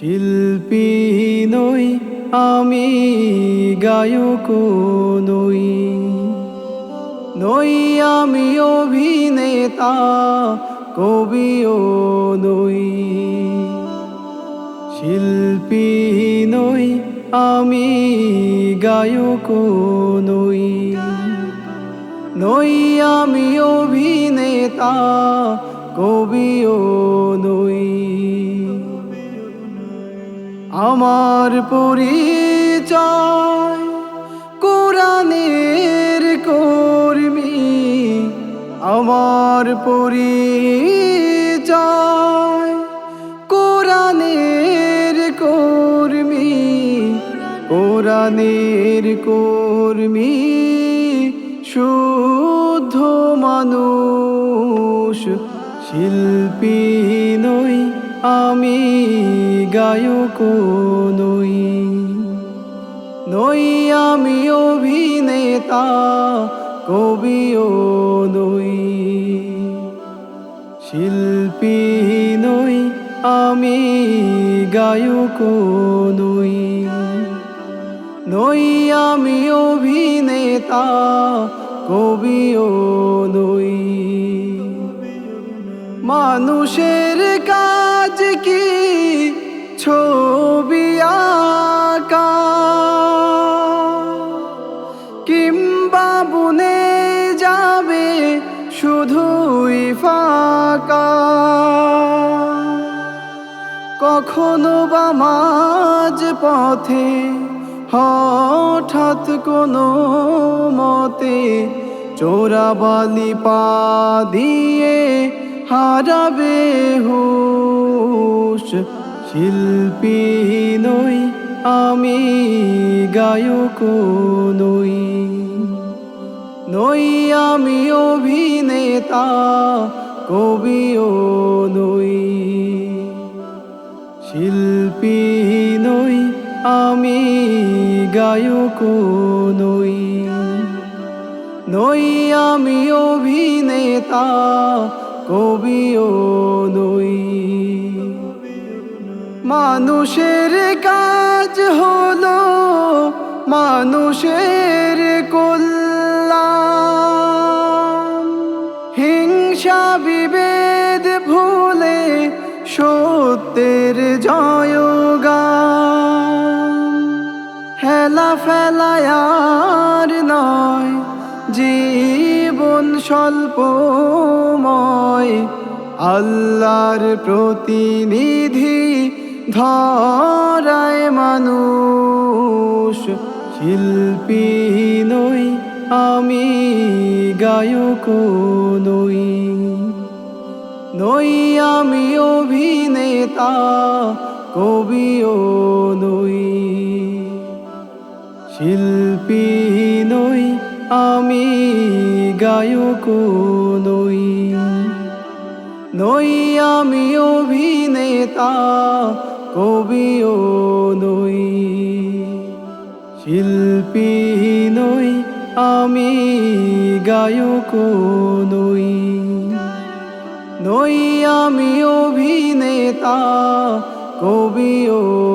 শিল্পী নই, আমি গায়ক নই। নই আমি অভিনেতা, কবিও নই। শিল্পী নই, আমি গায়ক নই। নই আমি অভিনেতা, কবিও আমার পরিচয় কোরআনের কর্মী। আমার পরিচয় কোরআনের কর্মী। কোরআনের কর্মী শুদ্ধ মানুষ শিল্পী আমি গায়ক নই। নই আমি অভিনেতা, কবিও নই। শিল্পী নই আমি গায়ক নই। নই আমি অভিনেতা, কবিও নই। মানুষের কাজ কি ছবি আঁকা? কিংবা বুনে যাবে শুধুই ফাঁকা? কখনো বা মাঝ পথে হঠাৎ কোনো মতে চোরাবালি পা দিয়ে হারাবে হুশ শিল্পী নই, আমি গায়ক নই। নই আমি অভিনেতা, কবিও নই। শিল্পী নই, আমি গায়ক নই। নই আমি অভিনেতা কবিও নই। মানুষের কাজ হলো মানুষের কল্যাণ। হিংসা, বিভেদ ভুলে সত্যের জয়গান। হেলা ফেলায়ার নয় জীবন স্বল্পময়, আল্লাহর প্রতিনিধি ধরায় মানুষ। শিল্পী নই, আমি গায়ক নই। নই আমি অভিনেতা, কবিও নই। শিল্পী আমি গায়ক নই নই আমি অভিনেতা, কবিও নই। শিল্পী নই আমি গায়ক নই নই আমি অভিনেতা, কবিও